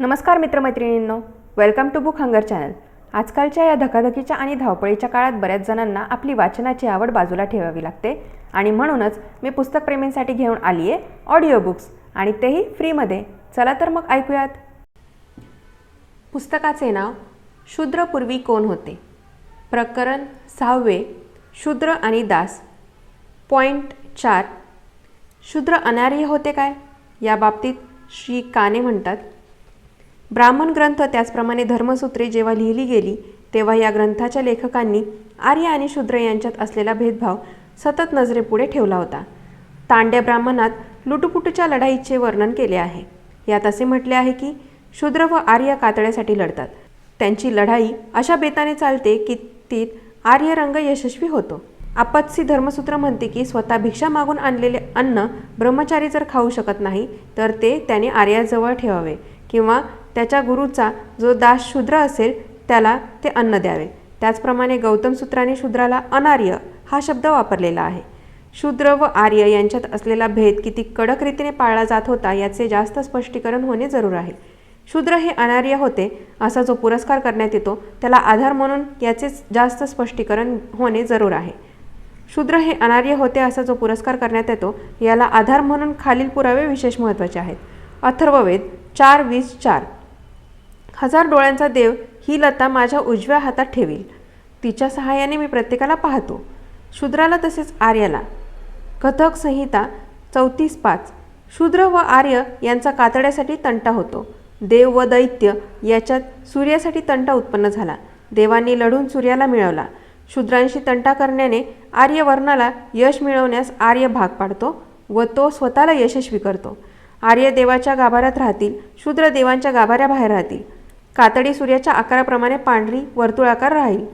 नमस्कार मित्रमैत्रिणींनो welcome to book hunger channel आजकालच्या या धकाधकीच्या आणि धावपळीच्या काळात बऱ्याच जणांना आपली वाचनाची आवड बाजूला ठेवावी लागते आणि म्हणूनच मी पुस्तकप्रेमींसाठी घेऊन आली आहे ऑडिओ बुक्स आणि तेही फ्रीमध्ये चला तर मग ऐकूयात. पुस्तकाचे नाव शूद्रपूर्वी कोण होते? प्रकरण सहावे शूद्र आणि दास. पॉईंट चार शूद्र अनार्य होते काय? या बाबतीत श्री काने म्हणतात ब्राह्मण ग्रंथ त्याचप्रमाणे धर्मसूत्रे जेव्हा लिहिली गेली तेव्हा या ग्रंथाच्या लेखकांनी आर्य आणि शूद्र यांच्यात असलेला भेदभाव सतत नजरेपुढे ठेवला होता. तांड्या ब्राह्मणात लुटुपुटूच्या लढाईचे वर्णन केले आहे. यात असे म्हटले आहे की शूद्र व आर्य कातड्यासाठी लढतात. त्यांची लढाई अशा बेताने चालते की तीत आर्य रंग यशस्वी होतो. आपत्सी धर्मसूत्र म्हणते की स्वतः भिक्षा मागून आणलेले अन्न ब्रह्मचारी जर खाऊ शकत नाही तर ते त्याने आर्याजवळ ठेवावे किंवा त्याच्या गुरुचा जो दास शूद्र असेल त्याला ते अन्न द्यावे. त्याचप्रमाणे गौतम सूत्राने शूद्राला अनार्य हा शब्द वापरलेला आहे. शूद्र व आर्य यांच्यात असलेला भेद किती कडक रीतीने पाळला जात होता याचे जास्त स्पष्टीकरण होणे जरूर आहे. शूद्र हे अनार्य होते असा जो पुरस्कार करण्यात येतो त्याला आधार म्हणून याचेच जास्त स्पष्टीकरण होणे जरूर आहे. शूद्र हे अनार्य होते असा जो पुरस्कार करण्यात येतो याला आधार म्हणून खालील पुरावे विशेष महत्त्वाचे आहेत. अथर्ववेद चार वीस चार. हजार डोळ्यांचा देव ही लता माझ्या उजव्या हातात ठेवील. तिच्या सहाय्याने मी प्रत्येकाला पाहतो. शूद्राला तसेच आर्याला. कथक संहिता चौतीस पाच. शूद्र व आर्य यांचा कातड्यासाठी तंटा होतो. देव व दैत्य याच्यात सूर्यासाठी तंटा उत्पन्न झाला. देवांनी लढून सूर्याला मिळवला. शूद्रांशी तंटा करण्याने आर्यवर्णाला यश मिळवण्यास आर्य भाग पाडतो व तो स्वतःला यशस्वी करतो. आर्य देवाच्या गाभाऱ्यात राहतील. शूद्र देवांच्या गाभाऱ्याबाहेर राहतील. कातडी सूर्याच्या आकाराप्रमाणे पांढरी वर्तुळाकार राहील.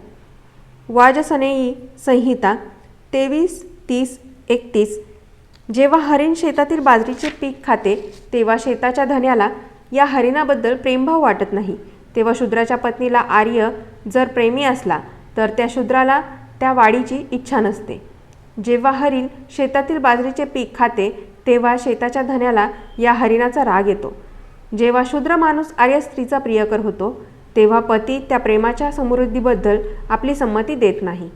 वाजसनेयी संहिता तेवीस तीस एकतीस. जेव्हा हरिण शेतातील बाजरीचे पीक खाते तेव्हा शेताच्या धन्याला या हरिणाबद्दल प्रेमभाव वाटत नाही. तेव्हा शूद्राच्या पत्नीला आर्य जर प्रेमी असला तर त्या शूद्राला त्या वाडीची इच्छा नसते. जेव्हा हरिण शेतातील बाजरीचे पीक खाते तेव्हा शेताच्या धन्याला या हरिणाचा राग येतो. जेव्हा शूद्र माणूस आर्य स्त्रीचा प्रियकर होतो तेव्हा पती त्या प्रेमाच्या समृद्धीबद्दल आपली संमती देत नाही.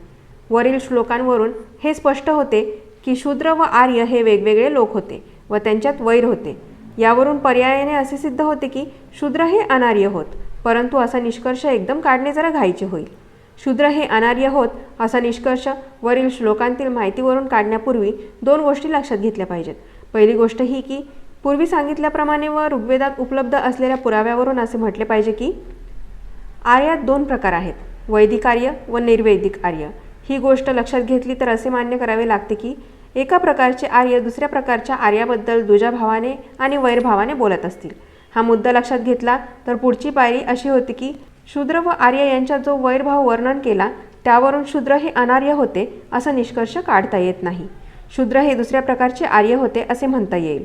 वरील श्लोकांवरून हे स्पष्ट होते की शूद्र व आर्य हे वेगवेगळे लोक होते व त्यांच्यात वैर होते. यावरून पर्यायाने असे सिद्ध होते की शूद्र हे अनार्य होत परंतु असा निष्कर्ष एकदम काढणे जरा घाईचे होईल. शूद्र हे अनार्य होत असा निष्कर्ष वरील श्लोकांतील माहितीवरून काढण्यापूर्वी दोन गोष्टी लक्षात घेतल्या पाहिजेत. पहिली गोष्ट ही की पूर्वी सांगितल्याप्रमाणे व ऋग्वेदात उपलब्ध असलेल्या पुराव्यावरून असे म्हटले पाहिजे की आर्यात दोन प्रकार आहेत वैदिक आर्य व निर्वैदिक आर्य. ही गोष्ट लक्षात घेतली तर असे मान्य करावे लागते की एका प्रकारचे आर्य दुसऱ्या प्रकारच्या आर्याबद्दल दुजाभावाने आणि वैरभावाने बोलत असतील. हा मुद्दा लक्षात घेतला तर पुढची पायरी अशी होती की शूद्र व आर्य यांचा जो वैरभाव वर्णन केला त्यावरून शूद्र हे अनार्य होते असा निष्कर्ष काढता येत नाही. शूद्र हे दुसऱ्या प्रकारचे आर्य होते असे म्हणता येईल.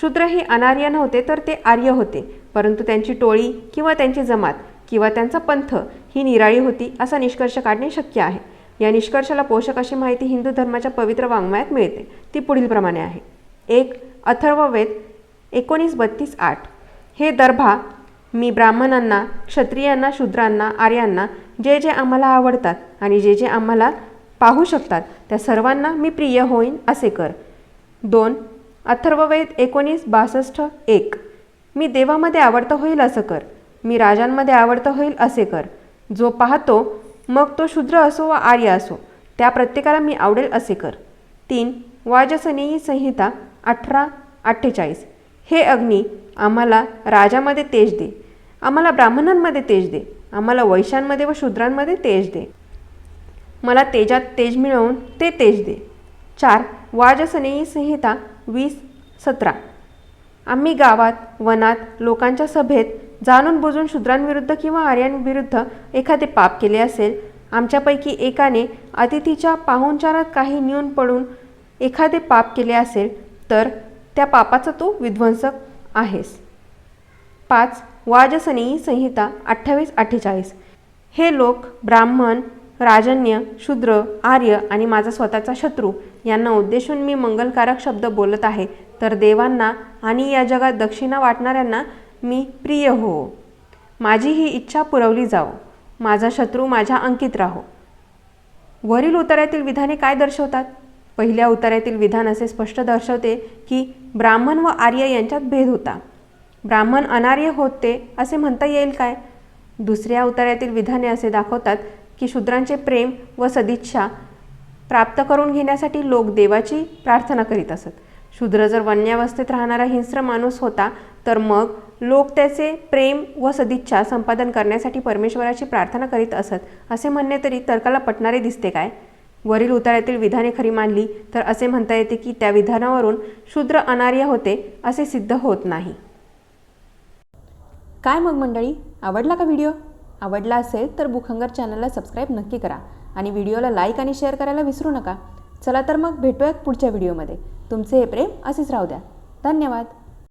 शूद्र हे अनार्य नव्हते तर ते आर्य होते. परंतु त्यांची टोळी किंवा त्यांची जमात किंवा त्यांचा पंथ ही निराळी होती असा निष्कर्ष काढणे शक्य आहे. या निष्कर्षाला पोषक अशी माहिती हिंदू धर्माच्या पवित्र वाङ्मयात मिळते. ती पुढीलप्रमाणे आहे. एक अथर्ववेद एकोणीस बत्तीस आठ. हे दर्भा मी ब्राह्मणांना क्षत्रियांना शूद्रांना आर्यांना जे जे आम्हाला आवडतात आणि जे जे आम्हाला पाहू शकतात त्या सर्वांना मी प्रिय होईन असे कर. दोन अथर्ववेद एकोणीस बासष्ट एक. मी देवामध्ये आवडतं होईल असं कर. मी राजांमध्ये आवडतं होईल असे कर. जो पाहतो मग तो शूद्र असो व आर्य असो त्या प्रत्येकाला मी आवडेल असे कर. तीन. वाजसनेयी संहिता अठरा अठ्ठेचाळीस. हे अग्नी आम्हाला राजामध्ये तेज दे. आम्हाला ब्राह्मणांमध्ये तेज दे. आम्हाला वैश्यांमध्ये व शूद्रांमध्ये तेज दे. मला तेजात तेज मिळवून ते तेज दे. चार. वाजसनेयी संहिता वीस सतरा. आम्ही गावात वनात लोकांच्या सभेत जाणून बुजून शूद्रांविरुद्ध किंवा आर्यांविरुद्ध एखादे पाप केले असेल आमच्यापैकी एकाने अतिथीच्या पाहुणचारात काही न्यून पडून एखादे पाप केले असेल तर त्या पापाचा तो विध्वंसक आहेस. पाच वाजसनेयी संहिता अठ्ठावीस अठ्ठेचाळीस. हे लोक ब्राह्मण राजन्य शूद्र आर्य आणि माझा स्वतःचा शत्रू यांना उद्देशून मी मंगलकारक शब्द बोलत आहे तर देवांना आणि या जगात दक्षिणा वाटणाऱ्यांना मी प्रिय हो. माझी ही इच्छा पुरवली जाओ. माझा शत्रू माझ्या अंकित राहो. वरील उतार्यातील विधाने काय दर्शवतात? पहिल्या उतार्यातील विधान असे स्पष्ट दर्शवते की ब्राह्मण व आर्य यांच्यात भेद होता. ब्राह्मण अनार्य होते असे म्हणता येईल काय? दुसऱ्या उतार्यातील विधाने असे दाखवतात की शूद्रांचे प्रेम व सदिच्छा प्राप्त करून घेण्यासाठी लोक देवाची प्रार्थना करीत असत. शूद्र जर वन्यावस्थेत राहणारा हिंस्र माणूस होता तर मग लोक त्याचे प्रेम व सदिच्छा संपादन करण्यासाठी परमेश्वराची प्रार्थना करीत असत. असे म्हणणे तरी तर्काला पटणारे दिसते काय? वरील उतार्यातील विधाने खरी मानली तर असे म्हणता येते की त्या विधानावरून शूद्र अनार्य होते असे सिद्ध होत नाही. काय मग मंडळी? आवडला का व्हिडिओ? आवडला असेल तर बुखंगर चॅनलला सबस्क्राईब नक्की करा आणि व्हिडिओला लाईक आणि शेअर करायला विसरू नका. चला तर मग भेटूयात पुढच्या व्हिडिओमध्ये. तुमचे हे प्रेम असेच राहू द्या. धन्यवाद.